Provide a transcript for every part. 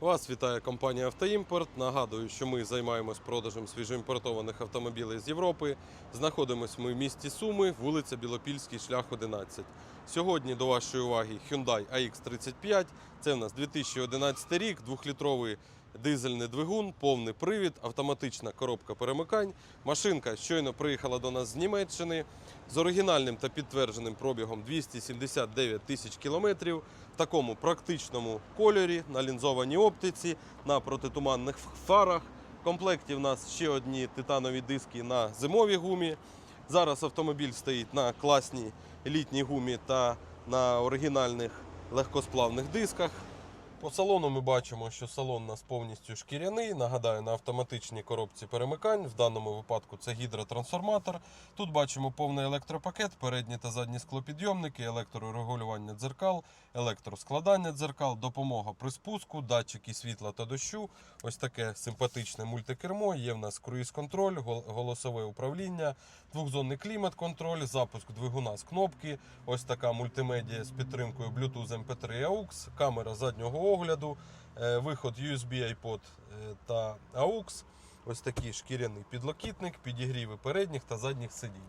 Вас вітає компанія Автоімпорт. Нагадую, що ми займаємось продажем свіжоімпортованих автомобілів з Європи. Знаходимось ми в місті Суми, вулиця Білопільський, шлях 11. Сьогодні до вашої уваги Hyundai AX35. Це в нас 2011 рік, двохлітровий дизельний двигун, повний привід, автоматична коробка перемикань. Машинка щойно приїхала до нас з Німеччини з оригінальним та підтвердженим пробігом 279 тисяч кілометрів в такому практичному кольорі на лінзованій оптиці, на протитуманних фарах. В комплекті в нас ще одні титанові диски на зимовій гумі. Зараз автомобіль стоїть на класній літній гумі та на оригінальних легкосплавних дисках. По салону ми бачимо, що салон у нас повністю шкіряний. Нагадаю, на автоматичній коробці перемикань. В даному випадку це гідротрансформатор. Тут бачимо повний електропакет, передні та задні склопідйомники, електрорегулювання дзеркал, електроскладання дзеркал, допомога при спуску, датчики світла та дощу. Ось таке симпатичне мультикермо. Є в нас круїз-контроль, голосове управління, двохзонний клімат-контроль, запуск двигуна з кнопки. Ось така мультимедія з підтримкою Bluetooth MP3 AUX, камера заднього огляду, е, виход USB iPod е, та AUX. Ось такий шкіряний підлокітник, підігріви передніх та задніх сидінь.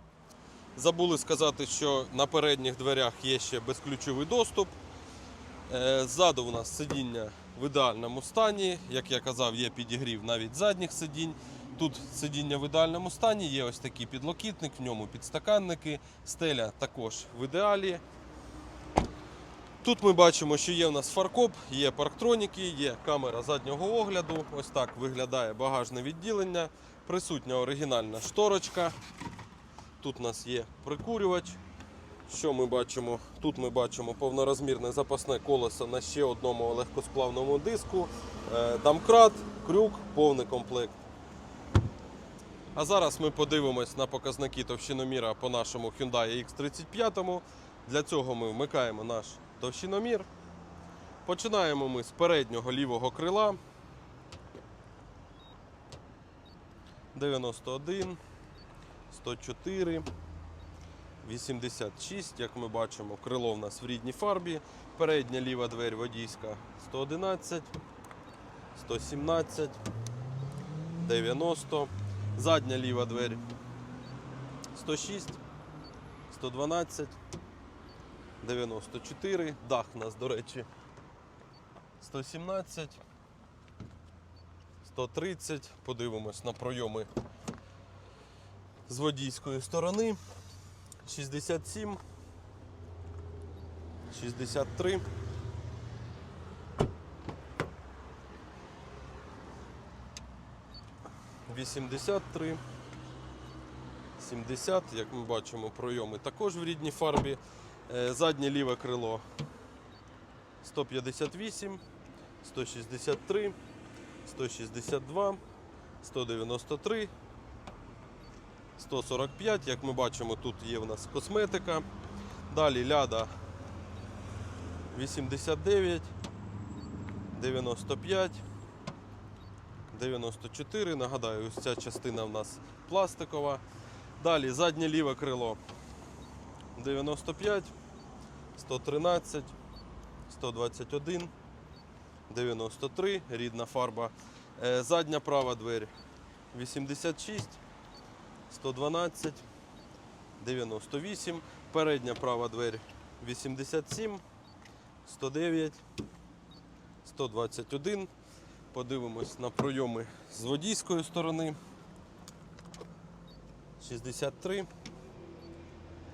Забули сказати, що на передніх дверях є ще безключовий доступ. Е, Ззаду у нас сидіння в ідеальному стані. Як я казав, є підігрів навіть задніх сидінь. Тут сидіння в ідеальному стані, є ось такий підлокітник, в ньому підстаканники, стеля також в ідеалі. Тут ми бачимо, що є в нас фаркоп, є парктроніки, є камера заднього огляду. Ось так виглядає багажне відділення. Присутня оригінальна шторочка. Тут у нас є прикурювач. Що ми бачимо? Тут ми бачимо повнорозмірне запасне колесо на ще одному легкосплавному диску, е, домкрат, крюк, повний комплект. А зараз ми подивимось на показники товщиноміра по нашому Hyundai X35. Для цього ми вмикаємо наш товщиномір. Починаємо ми з переднього лівого крила. 91, 104, 86, як ми бачимо, крило в нас в рідній фарбі. Передня ліва двері водійська 111, 117, 90. Задня ліва двері 106, 112, 94. Дах у нас, до речі, 117, 130. Подивимось на пройоми з водійської сторони. 67, 63. Вісімдесят три, 70, як ми бачимо, пройоми також в рідній фарбі. Е, Заднє ліве крило 158, 163, 162, 193, 145. Як ми бачимо, тут є в нас косметика. Далі ляда 89, 95, 94. Нагадаю, ось ця частина в нас пластикова. Далі заднє ліве крило 95, 113, 121, 93, рідна фарба. Е, Задня права двері 86, 112, 98, передня права двері 87, 109, 121. Подивимось на пройоми з водійської сторони. 63,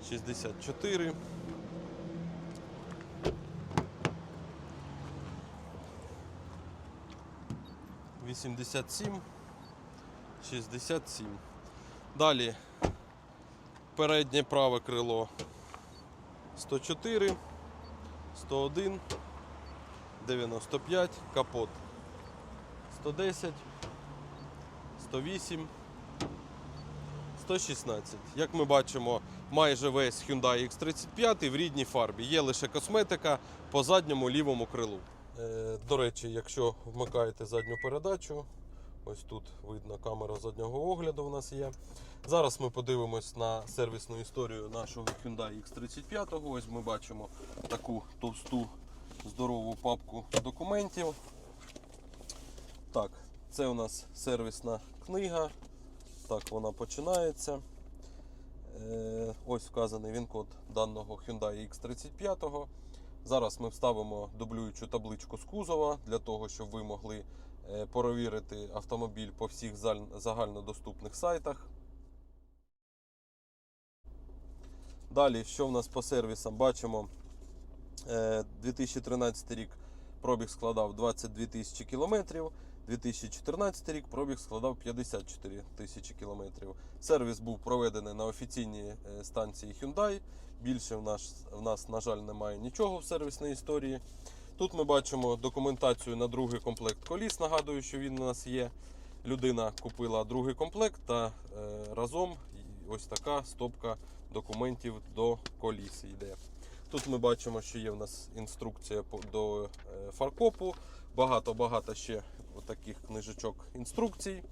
64. Вісімдесят сім, шістдесят сім. Далі переднє праве крило 104, 101, 95, капот 110, 108, 116. Як ми бачимо, майже весь Hyundai X35 в рідній фарбі. Є лише косметика по задньому лівому крилу. Е, До речі, якщо вмикаєте задню передачу, ось тут видно камера заднього огляду в нас є. Зараз ми подивимось на сервісну історію нашого Hyundai X35. Ось ми бачимо таку товсту здорову папку документів. Так, це у нас сервісна книга. Так, вона починається. Е, ось вказаний він-код даного Hyundai X35. Зараз ми вставимо дублюючу табличку з кузова для того, щоб ви могли е, перевірити автомобіль по всіх загальнодоступних сайтах. Далі, що в нас по сервісам? Бачимо, е, 2013 рік пробіг складав 22 тисячі кілометрів. 2014 рік пробіг складав 54 тисячі кілометрів. Сервіс був проведений на офіційній е, станції Hyundai. Більше в нас, в нас, на жаль, немає нічого в сервісній історії. Тут ми бачимо документацію на другий комплект коліс. Нагадую, що він у нас є. Людина купила другий комплект та е, разом ось така стопка документів до коліс йде. Тут ми бачимо, що є в нас інструкція до е, фаркопу. Багато-багато ще таких книжечок інструкцій.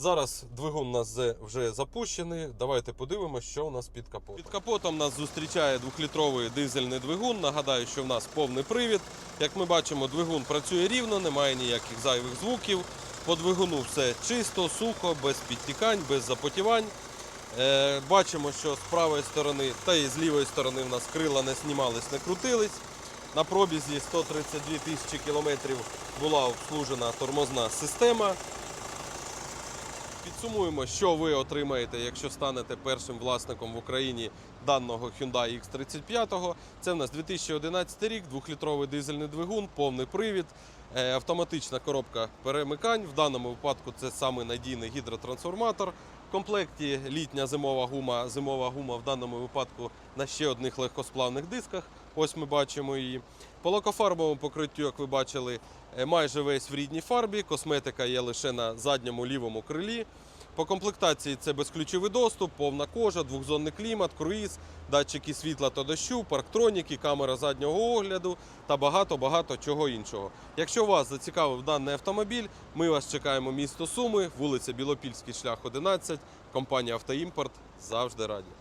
Зараз двигун у нас вже запущений. Давайте подивимося, що у нас під капотом. Під капотом нас зустрічає двохлітровий дизельний двигун. Нагадаю, що в нас повний привід. Як ми бачимо, двигун працює рівно, немає ніяких зайвих звуків. По двигуну все чисто, сухо, без підтікань, без запотівань. Е, бачимо, що з правої сторони та і з лівої сторони в нас крила не знімались, не крутились. На пробізі 132 тисячі кілометрів була обслужена тормозна система. Підсумуємо, що ви отримаєте, якщо станете першим власником в Україні даного Hyundai X35. Це в нас 2011 рік, двохлітровий дизельний двигун, повний привід, е, автоматична коробка перемикань. В даному випадку це саме надійний гідротрансформатор. В комплекті літня зимова гума. Зимова гума в даному випадку на ще одних легкосплавних дисках. Ось ми бачимо її. По лакофарбовому покриттю, як ви бачили, е, майже весь в рідній фарбі. Косметика є лише на задньому лівому крилі. По комплектації це безключовий доступ, повна кожа, двохзонний клімат, круїз, датчики світла та дощу, парктроніки, камера заднього огляду та багато-багато чого іншого. Якщо вас зацікавив даний автомобіль, ми вас чекаємо місто Суми, вулиця Білопільський шлях 11, компанія Автоімпорт. Завжди раді.